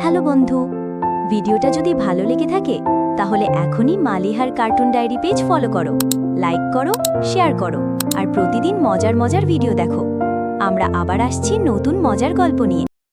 Hello বন্ধু, ভিডিওটা যদি ভালো লেগে থাকে, তাহলে এখনই মালিহার কার্টুন ডায়েরি পেজ ফলো করো, লাইক করো, শেয়ার করো, আর প্রতিদিন মজার মজার ভিডিও দেখো। আমরা আবার আসছি নতুন মজার গল্প নিয়ে।